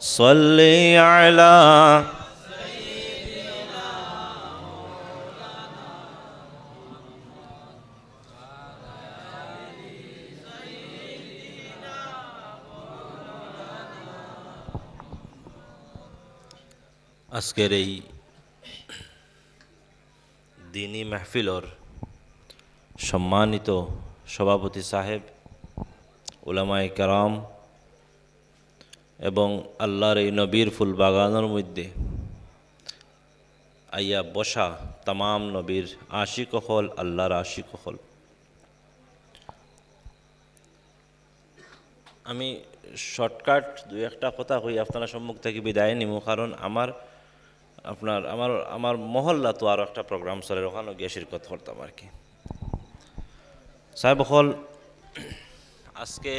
صل على আজকের এই দিনী মাহফিলর সম্মানিত সভাপতি সাহেব ওলামাই কারাম এবং আল্লাহর এই নবীর ফুল বাগানের মধ্যে আইয়া বসা তাম নবীর আশিক হল, আল্লাহর আশিক হল। আমি শর্টকাট দুই একটা কথা কই, আপনারা সম্মুখ থেকে বিদায় নিব, কারণ আমার, আপনার, আমার আমার মহল্লা তো আরও একটা প্রোগ্রাম চলে, ওখানেও গিয়ে শিরকত করতাম আর কি। সাহেব হল, আজকে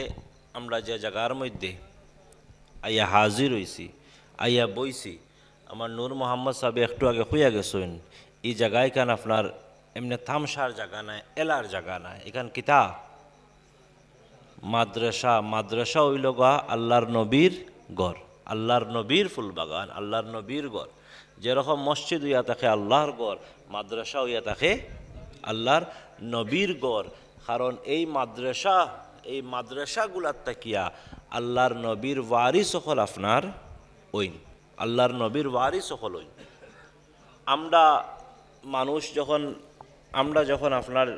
আমরা যে জায়গার মধ্যে আইয়া হাজির হইছি আইয়া বইছি। আমার নূর মোহাম্মদ সাহেব একটু আগে হইয়া গেছেন, এই জায়গায় কান আপনার এমনি থামসার জায়গা নাই, এলার জায়গা নাই, এখান কিতা? মাদ্রাসা মাদ্রাসা হইল গা আল্লাহর নবীর গড় আল্লাহর নবীর ফুল বাগান আল্লাহর নবীর গড় যেরকম মসজিদ হইয়া থাকে আল্লাহর গড় মাদ্রাসা হইয়া থাকে আল্লাহর নবীর গড় কারণ এই মাদ্রাসা, এই মাদ্রাসাগুলার তাকিয়া আল্লাহর নবীর ওয়ারি সকল আপনার ওইন আল্লাহর নবীর ওয়ারি সকল ওইন আমরা মানুষ যখন, আমরা যখন আপনার,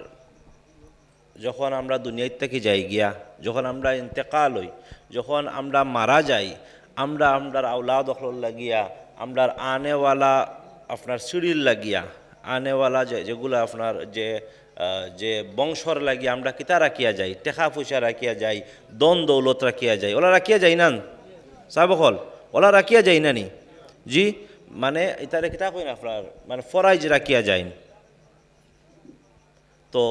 যখন আমরা দুনিয়ার থেকে যাই গিয়া, যখন আমরা ইন্তেকাল হই, যখন আমরা মারা যাই, আমরা আমরার আউলাদ অখল লাগিয়া, আমরার আনেওয়ালা আপনার সিঁড়ির লাগিয়া, আনেওয়ালা যেগুলো আপনার যে যে বংশর লাগিয়া আমরা কিতা রাখিয়া যাই? টেকা পয়সা রাখিয়া যাই, দন দৌলত রাখিয়া যাই। ওলা রাখিয়া যাই না সাবকল ওলা রাখিয়া যাই নানি? জি মানে ইতারে কিতা কই না আপনার মানে ফরাইজ রাখিয়া যাইন। তো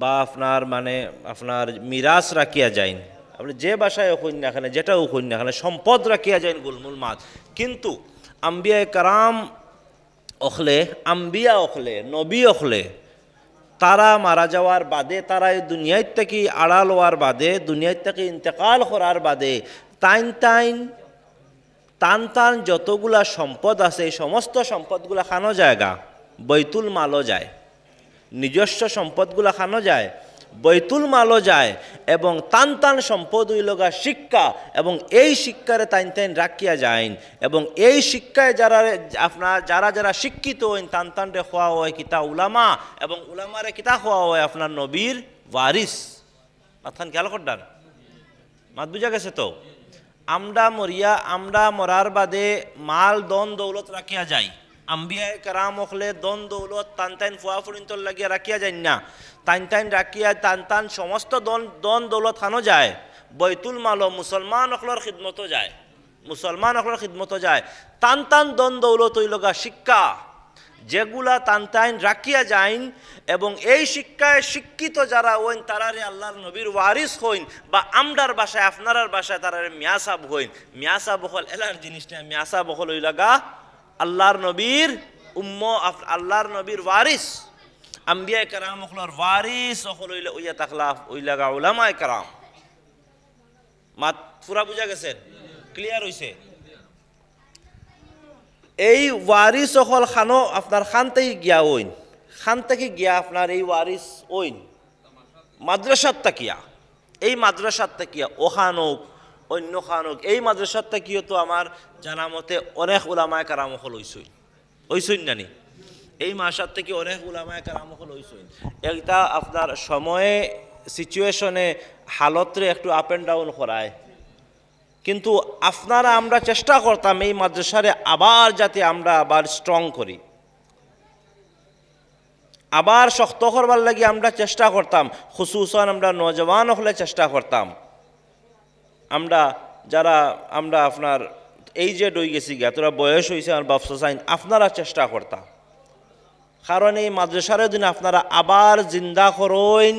বা আপনার মানে আপনার মিরাজ রাখিয়া যাইন। আপনি যে বাসায় ওখান না এখানে যেটা ওখান না এখানে সম্পদ রাখিয়া যাইন গুলমুল মাছ। কিন্তু আম্বিয়া কারাম অখলে, আম্বিয়া অখলে, নবী অখলে তারা মারা যাওয়ার বাদে, তারা এই দুনিয়ার থেকে আড়াল হওয়ার বাদে দুনিয়ার থেকে ইন্তেকাল করার বাদে, তাইন তাইন, তান তান যতগুলা সম্পদ আছে সমস্ত সম্পদগুলা খানো জায়গা বৈতুল মালও যায়। নিজস্ব সম্পদগুলা খানো যায়। বৈতুল মালও যায় এবং টান টান সম্পদ লগা শিক্ষা এবং এই শিক্ষারে তাইন তাইন রাখিয়া যায়ন এবং এই শিক্ষায় যারা আপনার যারা যারা শিক্ষিত হইন টান টানরে খোয়া হয় কিতা উলামা এবং উলামারে কিতা খোয়া হয় আপনার নবীর ওয়ারিস। মাথান খেয়াল করডান মাত বুঝা গেছে তো? আমরা মরিয়া, আমরা মরার বাদে মাল দন দৌলত রাখিয়া যাই। আম্বিয়ায় কারাম হলে দন দৌলত, টান টাইন ফুয়া ফুরিন্তর লাগিয়া রাখিয়া যাই না। টাইন টাইন রাখিয়া টান টান সমস্ত দন দন দৌলত খানো যায়। বৈতুল মালো মুসলমান অকলর খিদমতো যায়। মুসলমান অকলর খিদমতো যায়। টান টান দন দৌলত ওই লগা শিক্ষা। যেগুলা তান্তাইন রাখিয়া যাইন এবং এই শিক্ষায় শিক্ষিত যারা হইন তারারে আল্লাহর নবীর ওয়ারিস হইন বা আমরার বাসায় আপনার বাসায় তারারে মিয়াসাব হইন। মিয়াসাব বহল এলার জিনিসটা মিয়াসাব বহল ওই লাগা আল্লাহর নবীর উম্ম আল্লাহর নবীর ওয়ারিস। আম্বিয়া কারাম হলর ওয়ারিস হল ওইলা ওইয়া তাকলা ওই লাগা ওলামায় কারাম। মাত পুরা বুঝা গেছেন ক্লিয়ার হইছে? এই ওয়ারিস অকল খানো আপনার খান থেকে গিয়া ওইন। খান থেকে গিয়া আপনার এই ওয়ারিস ওইন। মাদ্রাসার তাকিয়া। এই মাদ্রাসার তাকিয়া ওখান অন্য খান এই মাদ্রাসার কি তো আমার? জানা মতে অনেক ওলামায় কারামখল হইসই হইসই নানি এই মাসার থেকে অনেক ওলামায় কারামখল হইসই একটা আপনার সময়ে সিচুয়েশনে হালতরে একটু আপ অ্যান্ড ডাউন করায়। কিন্তু আপনারা আমরা চেষ্টা করতাম এই মাদ্রাসারে আবার যাতে আমরা আবার স্ট্রং করি। আবার শক্ত করবার লাগি আমরা চেষ্টা করতাম। খুসুসান আমরা নজওয়ান হলে চেষ্টা করতাম। আমরা যারা আমরা আপনার এই যে ডই গেছি গিয়া তোরা বয়স হয়েছে আমার ব্যবসা চাইন আপনারা চেষ্টা করতা। কারণ এই মাদ্রাসার দিন আপনারা আবার জিন্দা করইন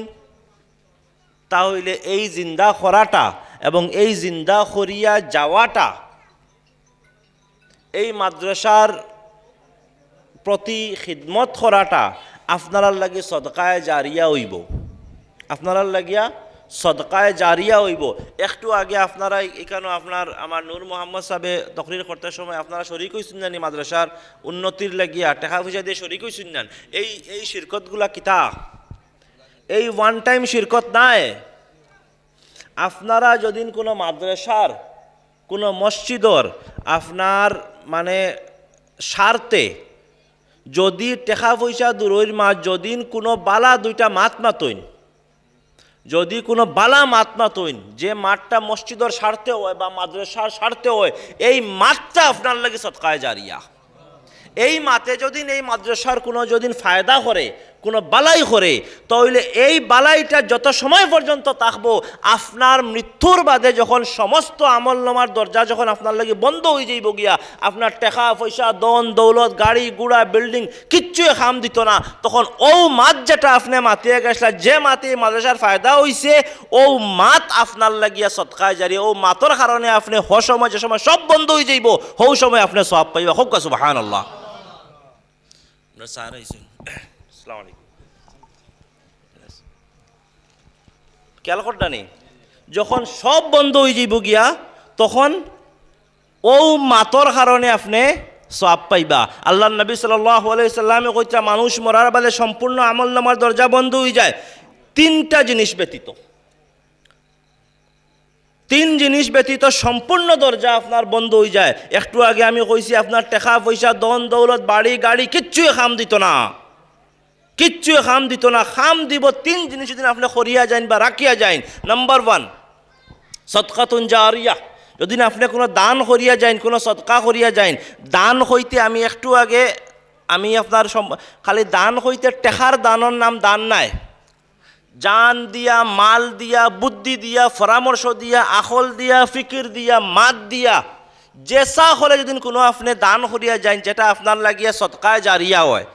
তাহলে এই জিন্দা করাটা এবং এই জিন্দা করিয়া যাওয়াটা এই মাদ্রাসার প্রতি খিদমত করাটা আপনার লাগি সদকায় জারিয়া হইব। আপনার লাগিয়া সদকায় জারিয়া হইব। একটু আগে আপনারা এখানে আপনার, আমার নূর মোহাম্মদ সাহেবে তকরির করতে সময় আপনারা শরিক জানি মাদ্রাসার উন্নতির লাগিয়া, টাকা পয়সা দিয়ে শরিক জান। এই এই শিরকতগুলা কিতা এই ওয়ান টাইম শিরকত নাই। আপনারা যদি কোনো মাদ্রাসার, কোনো মসজিদর আপনার মানে স্বার্থে যদি টেকা পয়সা দূরের মাছ যদি কোনো বালা দুইটা মাত মাতইন যদি কোনো বালা মাত তৈন যে মাঠটা মসজিদর স্বার্থে হয় বা মাদ্রাসার স্বার্থে হয়, এই মাঠটা আপনার লাগে সৎকায় জারিয়া। এই মাতে যদি এই মাদ্রাসার কোনো যদি ফায়দা করে কোনো বালাই করে, তাহলে এই বালাইটা যত সময় পর্যন্ত থাকব, আপনার মৃত্যুর বাদে যখন সমস্ত আমল নামার দরজা যখন আপনার লাগে বন্ধ হয়ে যাইব গিয়া, আপনার টাকা, পয়সা দন দৌলত, গাড়ি গুড়া বিল্ডিং কিচ্ছুই খাম দিত না, তখন ও মাত যেটা আপনি মাতিয়ে গেছিলা, যে মাতি মাদ্রাসার ফায়দা হইছে, ও মাত আপনার লাগিয়া সৎকায় জারি, ও মাতর কারণে আপনি হ সময়, যে সময় সব বন্ধ হয়ে যাইব, হৌ সময় আপনি সব পাইবা। হোক সুবাহান আল্লাহ আমরা স্যার আসসালামু আলাইকুম। খেয়াল যখন সব বন্ধ হয়ে যাইব গিয়া, তখন ও মাতর কারণে আপনি সব পাইবা। আল্লাহ নবী সাল্লামে কইতা মানুষ মরার বাদে সম্পূর্ণ আমল নামার দরজা বন্ধ হয়ে যায়। তিনটা জিনিস ব্যতীত। তিন জিনিস ব্যতীত সম্পূর্ণ দরজা আপনার বন্ধ হয়ে যায়। একটু আগে আমি কইছি, আপনার টাকা পয়সা দন দৌলত, বাড়ি, গাড়ি, কিচ্ছুই খাম দিত না। কিচ্ছুই খাম দিত না, খাম দিব তিন জিনিস যদি আপনি করিয়া যান বা রাখিয়া যান নাম্বার ওয়ান সৎকাতুন জারিয়া। যদি আপনি কোনো দান করিয়া যান কোনো সৎকা করিয়া যান দান হইতে আমি একটু আগে আমি আপনার খালি দান হইতে টেকার দানের নাম দান নাই। জান দিয়া, মাল দিয়া, বুদ্ধি দিয়া, পরামর্শ দিয়া, আখল দিয়া, ফিকির দিয়া, মাত দিয়া জেসা হলে যদি কোনো আপনি দান করিয়া যান যেটা আপনার লাগিয়া সৎকায় জারিয়া হয়।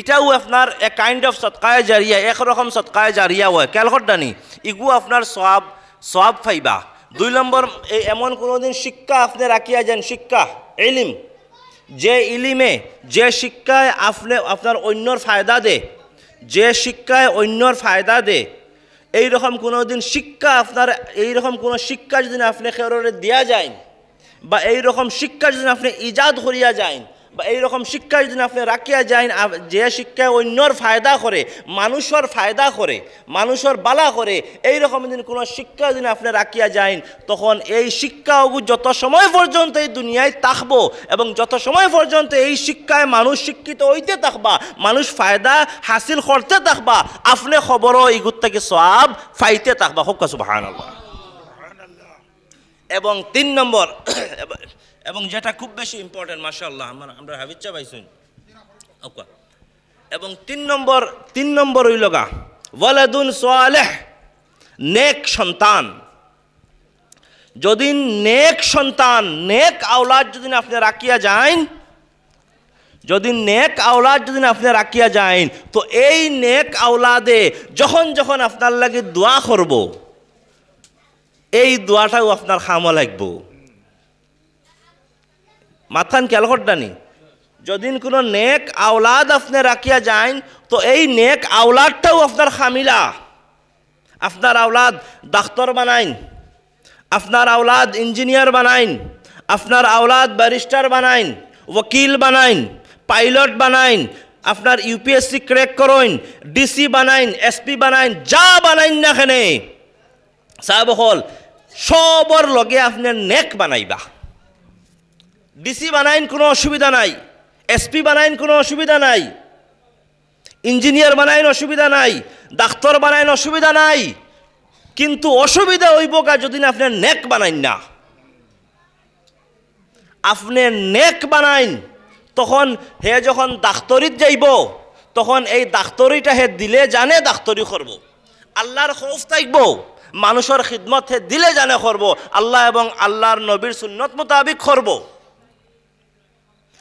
এটাও আপনার এ কাইন্ড অফ সৎকায় জারিয়া একরকম সৎকায় জারিয়া হয়। ক্যালকটদানি ইগু আপনার সব সব ফাইবা। দুই নম্বর এমন কোনো দিন শিক্ষা আপনি রাখিয়া যান, শিক্ষা এলিম যে ইলিমে, যে শিক্ষায় আপনি, আপনার অন্যর ফায়দা দে, যে শিক্ষায় অন্যর ফায়দা দে, এইরকম কোনো দিন শিক্ষা আপনার, এইরকম কোনো শিক্ষা যদি আপনি খেরোরে দেওয়া যায় বা এইরকম শিক্ষা যদি আপনি ইজাদ করিয়া যায় এইরকম শিক্ষা যদি আপনি রাখিয়া যান যে শিক্ষায় অন্যর ফায়দা করে, মানুষের ফায়দা করে, মানুষের বালা করে, এইরকম যদি কোনো শিক্ষা যদি আপনি রাখিয়া যান তখন এই শিক্ষা যত সময় পর্যন্ত এই দুনিয়ায় থাকব এবং যত সময় পর্যন্ত এই শিক্ষায় মানুষ শিক্ষিত হইতে থাকবা, মানুষ ফায়দা হাসিল করতে থাকবা, আপনি খবরও ইগুত থেকে সব ফাইতে থাকবা। হোক সুবাহান এবং তিন নম্বর এবং যেটা খুব বেশি ইম্পর্টেন্ট মাশাল্লাহ আমার আমরা হাবিচ্ছা পাইছুন ওকা। এবং তিন নম্বর তিন নম্বর হইল গা, ওয়ালাদুন সোয়ালেহ নেক সন্তান। যদি নেক সন্তান, নেক আওলাদ যদি আপনি রাখিয়া যান, যদি নেক আওলাদ যদি আপনি রাখিয়া যান, তো এই নেক আওলাদে যখন যখন আপনার লাগে দোয়া করব, এই দোয়াটাও আপনার খামো লাগব। মাথান ক্যালকটদানি যদি কোনো নেক আওলাদ আপনি রাখিয়া যান তো এই নেক আওলাদটাও আপনার খামিলা। আপনার আওলাদ ডাক্তার বানাইন, আপনার আওলাদ ইঞ্জিনিয়ার বানাইন, আপনার আওলাদ ব্যারিস্টার বানাইন ওকিল বানাইন, পাইলট বানাইন, আপনার ইউপিএসসি ক্র্যাক করইন, ডিসি বানাইন, এসপি বানাইন, যা বানাইন না খানে সাহেব হল সবর লগে আপনি নেক বানাইবা। ডিসি বানাইন কোনো অসুবিধা নাই এসপি বানাইন কোনো অসুবিধা নাই, ইঞ্জিনিয়ার বানাইন অসুবিধা নাই, ডাক্তার বানাইন অসুবিধা নাই। কিন্তু অসুবিধা হইব গা যদি না আপনি নেক বানাইন না। আপনি নেক বানাইন, তখন হে যখন ডাক্তরিত যাইব, তখন এই ডাক্তরিটা হে দিলে জানে ডাক্তরি করব। আল্লাহর খৌফ থাকব, মানুষের খিদমত হে দিলে জানে করব। আল্লাহ এবং আল্লাহর নবীর সুন্নত মোতাবিক করব।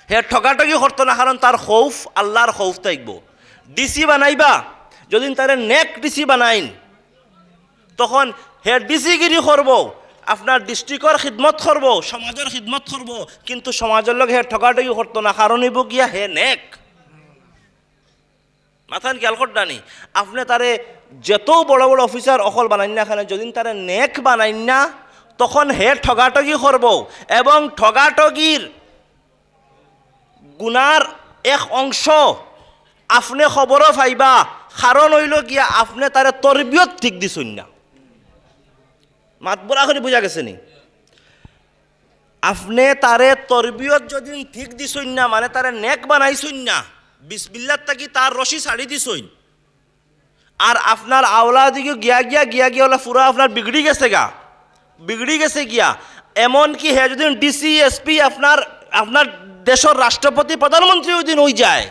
হে ঠগাঠগি করতো না, কারণ তার খৌফ আল্লাহর খৌফ থাকব। ডিসি বানাইবা, যদি তারে নেক ডিসি বানাইন, তখন হে ডিসিগিরি করব, আপনার ডিস্ট্রিক্টর খিদমত করব সমাজের খিদমত করব, কিন্তু সমাজের লোক হে ঠগাঠগি করতো না, কারণ হইব গিয়া হে নেক। মাথান খেয়াল করতানি আপনি তারে যত বড় বড় অফিসার অকল বানাইন না এখানে যদি তারে নেক বানাইন না, তখন হে ঠগাঠগি করব, এবং ঠগাঠগির গুনার এক অংশ আপনি খবরও পাইবা কারণ হইল গিয়া আপনি তারে তরবিয়ত ঠিক দিছুন না। মাত বলা করে বুঝা গেছে নি? আপনি তারে তরবিয়ত যদি ঠিক দিছুন না মানে তারে নেক বানাইছুন না বিসমিল্লার থাকি তার রশি ছাড়ি দিছুন। আর আপনার আওলা দিকে গিয়া গিয়া গিয়া গিয়া ওলা পুরা আপনার বিগড়ি গেছে গা। বিগড়ি গেছে গিয়া। এমন কি হে যদি ডিসি এসপি আপনার আপনার দেশের রাষ্ট্রপতি, প্রধানমন্ত্রী ওই দিন ওই যায়।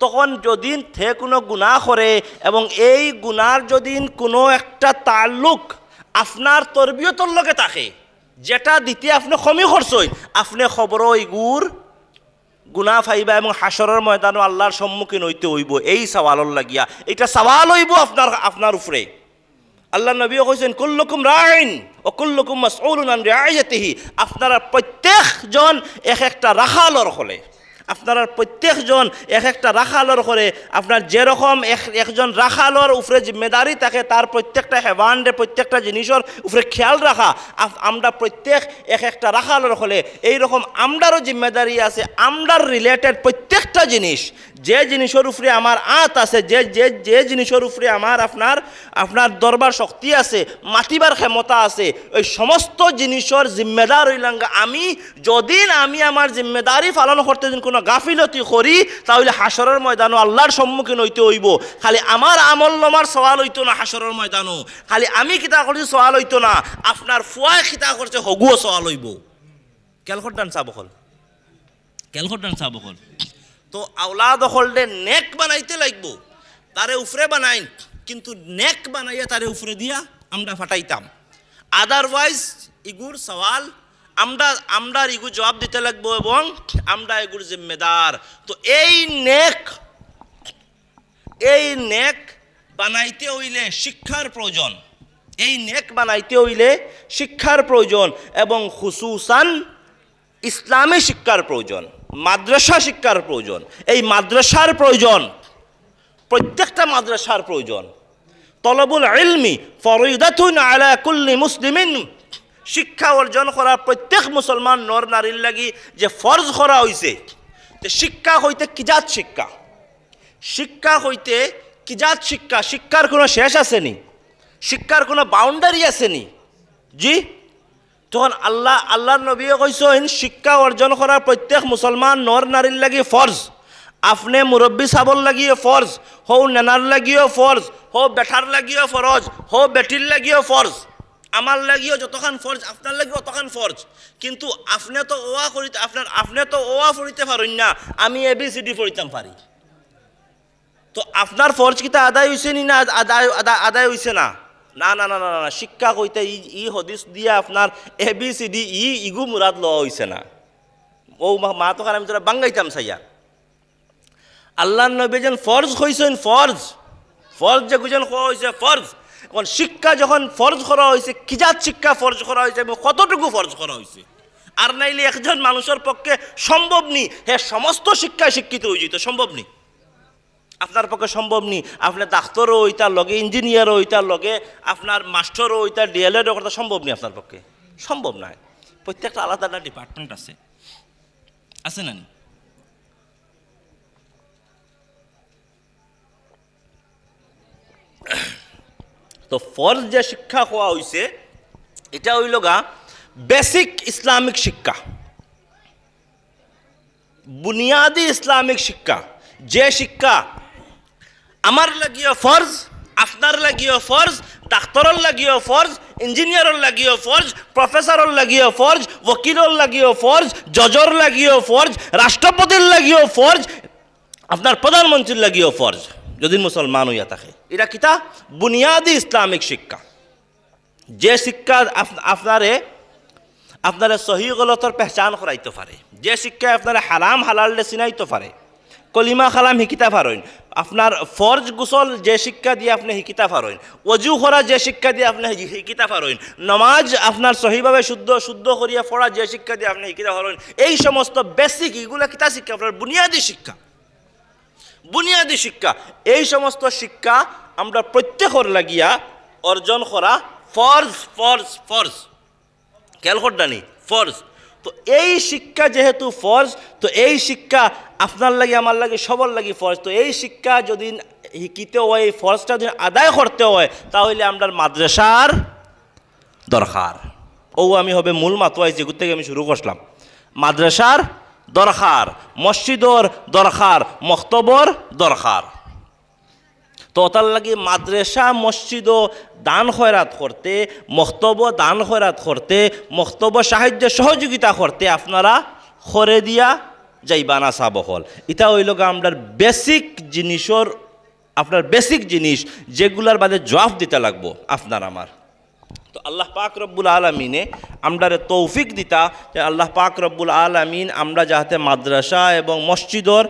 তখন যদি থে কোনো গুণা করে এবং এই গুনার যদি কোনো একটা তাল্লুক আপনার তরবিয়তর লগে থাকে, যেটা দিতে আপনি কমি খরচই আপনি খবর ইগুর গুনা ফাইবা এবং হাসরের ময়দানও আল্লাহর সম্মুখীন হইতে হইব, এই সওয়ালর লাগিয়া। এটা সওয়াল হইব আপনার আপনার উপরে। আল্লাহ নবী কইছেন, কুল্লুকুম রাইন ও কুল্লুকুম মাসউলুন আন রিআয়াতিহি। আপনারা প্রত্যেকজন এক একটা রাখালর হলে। আপনারা প্রত্যেকজন এক একটা রাখালর করে আপনার যেরকম এক, একজন রাখালর উপরে জিম্মেদারি থাকে, তার প্রত্যেকটা হেবান্ডে প্রত্যেকটা জিনিসের উপরে খেয়াল রাখা। আমরা প্রত্যেক এক একটা রাখালর হলে এইরকম আমরারও জিম্মেদারি আছে, আমরার রিলেটেড প্রত্যেকটা জিনিস, যে জিনিসের উপরে আমার আত আছে, যে যে যে জিনিসের উপরে আমার আপনার আপনার দরবার শক্তি আছে, মাতিবার ক্ষমতা আছে, ওই সমস্ত জিনিসের জিম্মেদার হইলাঙ্গা আমি যদি আমি আমার জিম্মেদারি পালন করতে যদি কোনো গাফিলতি করি তাহলে হাসরের ময়দানও আল্লাহর সম্মুখীন হইতে হইব। খালি আমার আমল নমার সওয়াল হইতো না হাসরের ময়দানও। খালি আমি কিতা করছি সওয়াল হইতো না। আপনার ফুয়ায় খিতা করছে হগুও সওয়াল হইব। কেলখটান চাবকল কেলখটান চাবকল তো আওলাদ হলডে নেক বানাইতে লাগবো। তারে উফরে বানাইন কিন্তু নেক বানাইয়া তারে উফরে দিয়া আমরা ফাটাইতাম। আদারওয়াইজ ইগুর সওয়াল আমরা আমরা ইগু জবাব দিতে লাগবো এবং আমরা এগুর জিম্মেদার। তো এই নেক এই নেক বানাইতে হইলে শিক্ষার প্রয়োজন। এই নেক বানাইতে হইলে শিক্ষার প্রয়োজন এবং খুসুসান ইসলামী শিক্ষার প্রয়োজন, মাদ্রাসা শিক্ষার প্রয়োজন। এই মাদ্রাসার প্রয়োজন, প্রত্যেকটা মাদ্রাসার প্রয়োজন। তলবুল ইলমি ফরিদাতুন আলা কুল্লি মুসলিমিন শিক্ষা অর্জন করা প্রত্যেক মুসলমান নর নারীর লাগি যে ফরজ করা হইছে যে শিক্ষা হইতে কিজাত শিক্ষা? শিক্ষা হইতে কিজাত শিক্ষা? শিক্ষার কোনো শেষ আসেনি শিক্ষার কোনো বাউন্ডারি আসেনি জি? তখন আল্লাহ আল্লাহর নবী কইসেন শিক্ষা অর্জন করার প্রত্যেক মুসলমান নর নারীর লাগি ফরজ আপনি মুরব্বী সাবর লাগিয়ে ফরজ হৌ নেনার লাগিও ফরজ হৌ বেঠার লাগিও ফরজ হৌ বেটির লাগিও ফরজ আমার লাগিও যতখান ফরজ আপনার লাগিও অতখান ফরজ। কিন্তু আপনি তো ওয়া করিতে আপনার আপনি তো ওয়া পড়িতে পারেন না আমি এ বি সি ডি পড়িতাম পারি। তো আপনার ফরজ কিতা আদায় হয়েছে নি না আদায় আদায় হয়েছে না? না না না না না, শিক্ষা কইতে ই ই হদিস দিয়ে আপনার A B C D E ইগু মুরাদ লওয়া হয়েছে না। ও মা- তো আমি তোরা বাঙ্গাইতাম সাইয়া আল্লাহ নবী যেন ফরজ হয়েছেন ফরজ। ফরজ যে গুজন হয়েছে ফরজ। এখন শিক্ষা যখন ফরজ করা হয়েছে কিজাত শিক্ষা ফরজ করা হয়েছে? এবং কতটুকু ফরজ করা হয়েছে? আর নাইলে একজন মানুষের পক্ষে সম্ভব নি। হ্যাঁ সমস্ত শিক্ষায় শিক্ষিত হয়ে যেত, সম্ভব নেই আপনার পক্ষে সম্ভব নি? আপনার ডাক্তারও ওইটার লগে ইঞ্জিনিয়ারও ওইটার লগে আপনার মাস্টারও ওইটার ডিএলএডও কথা সম্ভব নেই আপনার পক্ষে? সম্ভব নয় প্রত্যেকটা আলাদা আলাদা ডিপার্টমেন্ট আছে। আছে না? তো ফরজ যে শিক্ষা হওয়া হয়েছে এটা হইল গা বেসিক ইসলামিক শিক্ষা। বুনিয়াদি ইসলামিক শিক্ষা। যে শিক্ষা আমার লাগিও ফরজ, আপনার লাগিও ফরজ, ডাক্তারর লাগিও ফরজ, ইঞ্জিনিয়ারর লাগিও ফরজ, প্রফেসরর লাগিও ফরজ, ওকিলর লাগিও ফরজ, জজর লাগিও ফরজ, রাষ্ট্রপতির লাগিও ফরজ, আপনার প্রধানমন্ত্রীর লাগিও ফরজ। যদি মুসলমান হইয়া থাকে। এটা কিতা? বুনিয়াদি ইসলামিক শিক্ষা। যে শিক্ষা আপ- আপনারে, আপনারা সহি গলতর পেহচান করাইতে পারে। যে শিক্ষা আপনারা হারাম হালাললে চিনাইতে পারে। কলিমা খালাম শিকিতা পারেন আপনার ফরজ গুসল যে শিক্ষা দিয়ে আপনি শিকিতা পারেন অজু করা যে শিক্ষা দিয়ে আপনি শিকিতা পারেন নমাজ আপনার সহিভাবে শুদ্ধ শুদ্ধ করিয়া পড়া যে শিক্ষা দিয়ে আপনি শিকিতা পারেন এই সমস্ত বেসিক এগুলো কিতা শিক্ষা? আপনার বুনিয়াদী শিক্ষা। বুনিয়াদী শিক্ষা। এই সমস্ত শিক্ষা আমরা প্রত্যেকর লাগিয়া অর্জন করা ফর্জ, ফরজ ফরজ। খেয়াল করডানি ফরজ। তো এই শিক্ষা যেহেতু ফর্জ, তো এই শিক্ষা আপনার লাগে, আমার লাগে, সবার লাগে ফর্জ। তো এই শিক্ষা যদি শিকিতে হয় এই ফরজটা যদি আদায় করতে হয়, তাহলে আমরা মাদ্রাসার দরকার। ও আমি হবে মূল মাতোয়াই, যেগুর থেকে আমি শুরু করলাম মাদ্রাসার দরকার মসজিদর দরকার মক্তবর দরকার তো তার লাগে মাদ্রাসা মসজিদ দান খয়রাত করতে মক্তব দান খয়রাত করতে, মক্তব সাহায্য সহযোগিতা করতে আপনারা খরে দিয়া যাইবা না সাবহল এটা হইল আপনার বেসিক জিনিসর, আপনার বেসিক জিনিস যেগুলার বাদে জবাব দিতে লাগবো আপনার আমার। তো আল্লাহ পাক রব্বুল আলমিনে আমরা তৌফিক দিতা যে আল্লাহ পাক রব্বুল আলমিন আমরা যাহাতে মাদ্রাসা এবং মসজিদর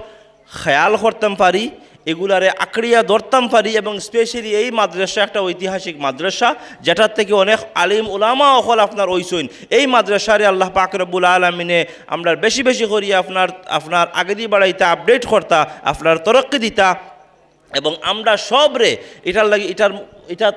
খেয়াল করতাম পারি, এগুলারে আঁকড়িয়া ধরতাম পারি এবং স্পেশালি এই মাদ্রাসা একটা ঐতিহাসিক মাদ্রাসা যেটার থেকে অনেক আলিম ওলামা অকল আপনার ওইসইন। এই মাদ্রাসারে আল্লাহ পাক রব্বুল আলমিনে আমরা বেশি বেশি করি আপনার আপনার আগে দিয়ে বাড়াইতা আপডেট করতা, আপনার তরক্কি দিতা এবং আমরা সবরে এটার লাগে, এটার এটা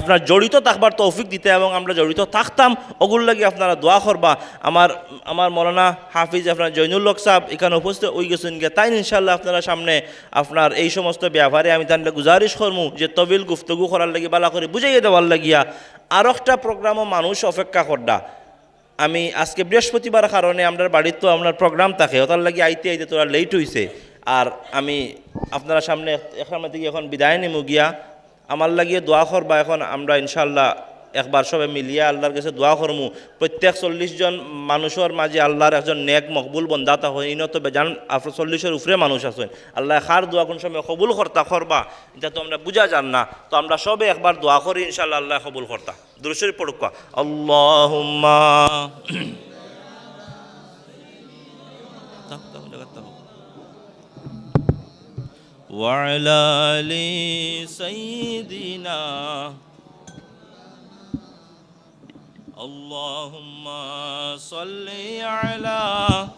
আপনার জড়িত থাকবার তৌফিক দিতে এবং আমরা জড়িত থাকতাম ওগুর লাগে আপনারা দোয়া করবা। আমার আমার মৌলানা হাফিজ আপনার জৈনুল্লক সাহেব এখানে উপস্থিত ওই গেছেন গিয়ে, তাই ইনশাল্লাহ আপনারা সামনে আপনার এই সমস্ত ব্যাপারে আমি তাহলে গুজারিশ করমু, যে তবিল গুফতগু করার লাগি, বালা করে বুঝাইয়ে দেওয়ার লাগিয়া আর একটা প্রোগ্রামও মানুষ অপেক্ষা করডা। আমি আজকে বৃহস্পতিবার কারণে আমরা বাড়ির তো আপনার প্রোগ্রাম থাকে, ওটার লাগি আইতে আইতে তোরা লেট হইছে। আর আমি আপনারা সামনে এখান থেকে এখন বিদায় নিমু গিয়া আমার লাগিয়ে দোয়া করবা এখন আমরা ইনশাল্লাহ একবার সবে মিলিয়া আল্লাহর কাছে দোয়া করমু। প্রত্যেক চল্লিশ জন মানুষের মাঝে আল্লাহর একজন নেক, মকবুল বন্দাতা হয়। ইনত বেজান চল্লিশের উপরে মানুষ আছেন। আল্লাহ খার দোয়া কোন সময় কবুল কর্তা করবা, এটা তো আমরা বুঝা যান না। তো আমরা সবে একবার দোয়া করি ইনশাল্লাহ আল্লাহ কবুল কর্তা। দুরুশরী পড়ুকা আল্লাহ وعلى آل سيدنا اللهم صل على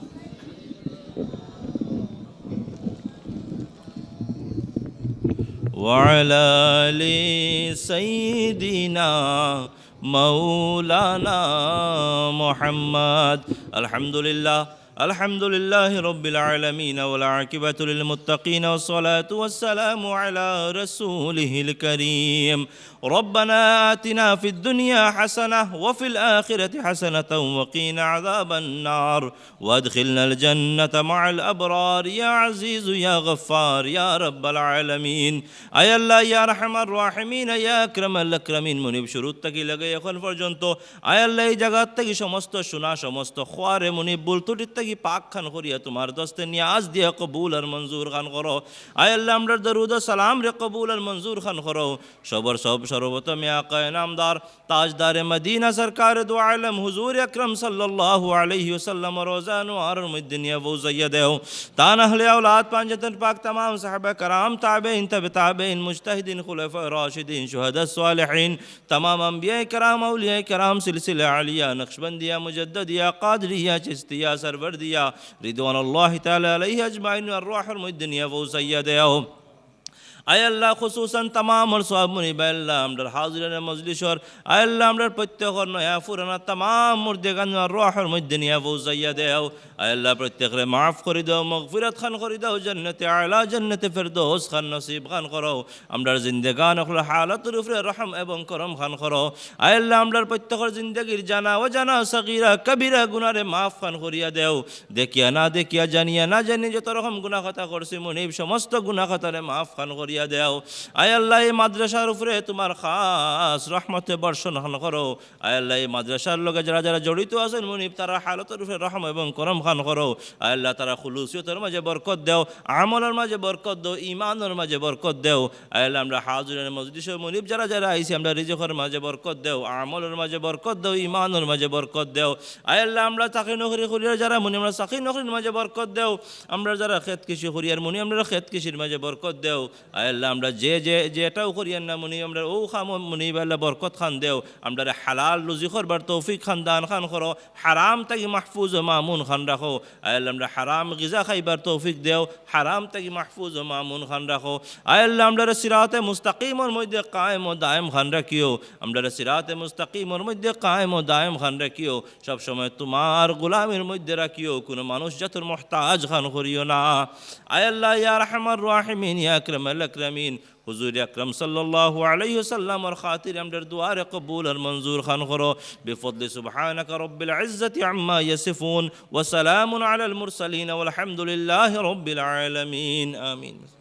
وعلى آل سيدنا مولانا محمد. الحمد لله. الحمد لله رب العالمين والعاقبة للمتقين والصلاة والسلام على رسوله الكريم ربنا آتنا في الدنيا حسنة وفي الآخرة حسنة وقنا عذاب النار وادخلنا الجنة مع الأبرار يا عزيز يا غفار يا رب العالمين أي الله يا رحم الراحمين يا أكرم الأكرمين منيب শুরু থেকে লাগে এখন পর্যন্ত আয় আল্লাহ এই জায়গার থেকে সমস্ত শোনা সমস্ত খোয়ারে زندگی پاک خان خوری ہے تمہار دوست، نیاز دیا قبول اور منظور خان خورو۔ آئے اللہ ہمر درود و سلام رے قبول اور منظور خان خورو۔ شبر صوب شروبت میں آقا نامدار تاجدار مدینہ سرکار دو عالم حضور اکرم صلی اللہ علیہ وسلم روزان و عرم الدنیا وہ زیدے ہو تان اہل اولاد پانجتن پاک تمام صحبہ کرام، تابعین تب تابعین، مجتہدین خلف راشدین شہد صالحین تمام انبیاء کرام، اولیاء کرام، سلسلہ علیہ نقشبندیہ، مجددیہ، قادریہ چستیہ سرور فرديا رضوان الله تعالى عليه أجمعين. والروح المدنية فزيدهم আয় আল্লাহ, খুসুসান তামাম সব মুনিবা আল্লাহ, আমরার হাজিরানের মজলিসর। আয় আল্লাহ, আমরার প্রত্যেকর নয়া ফুরানা তামাম মুর্দে গান রোহের মধ্যে নিয়ে বউজাইয়া দেও। আয় আল্লাহ প্রত্যেকরে মাফ করে দাও, মগফিরাত খান করে দাও, জন্নতে আলা, জন্নতে ফেরদৌস খান নসিব খান করো। আমরার জিন্দেগান হল হালাতুর উপরে রহম এবং করম খান করো। আয় আল্লাহ, আমরার প্রত্যেকর জিন্দগির জানা ও জানা সগিরা, কবিরা গুনারে মাফ খান করিয়া দেও। দেখিয়া না দেখিয়া জানিয়া না জানি যত রকম গুনা কথা করছি মুনিব, সমস্ত গুনা কথারে মাফ খান করিয়া করিয়া দেও। আয় আল্লাহ, এই মাদ্রাসার উপরে তোমার খাস রহমতে বর্ষণ করো। আয় আল্লাহ, এই মাদ্রাসার লোকে যারা যারা জড়িত আছেন, মুনিব, তারা হালতের উপরে রহম এবং করম খান করো। আয় আল্লাহ, তারা খুলুসিয়তের মাঝে বরকত দেও, আমলের মাঝে বরকত দেও ইমানের মাঝে বরকত দেও। আয় আল্লাহ, আমরা হাজুরের মসজিদ মুনিব যারা যারা আইসি আমরা রিজকের মাঝে বরকত দেও, আমলের মাঝে বরকত দেও ইমানের মাঝে বরকত দেও। আয় আল্লাহ, আমরা চাকরি নকরি করিয়ার যারা মুনি আমরা চাকরি নকরির মাঝে বরকত দেও। আমরা যারা খেত কৃষি করিয়ার মুনি আমরা খেত কৃষির মাঝে বরকত দেও। আয় আল্লাহ আমরা যে যে, যেটাও করিয়ার না মুনি, আমরা ও খাম মুনি আল্লাহ বরকত খান দেও আমরা হালাল রুজি করবার তৌফিক খান, দান খান করো হারাম তাকি মাহফুজ ও মামুন খান রাখো আল্লাহ আমরা হারাম গিজা খাইবার তৌফিক দেও, হারাম তাকি মাহফুজ ও মামুন খান রাখো আল্লাহ আমরা সিরাতে মুস্তাকিমর মধ্যে কায়েম ও দায়েম খান রাখিও আমরা সিরাতে মুস্তাকিমর মধ্যে কায়েম ও দায়েম খান রাখিও, সব সময় তোমার গোলামের মধ্যে রাখিও, কোনো মানুষ যাতর মহতাজ খান করিও না আল্লাহ ইয়া রহমান রাহিমিন, ইয়া আকরাম اکرمین حضور اکرم صلی اللہ علیہ وسلم اور خاطر ہم در دوار قبول اور منظور خان خرو بفضل سبحانک رب العزت عما یسفون وسلام علی المرسلین والحمد للہ رب العالمین آمین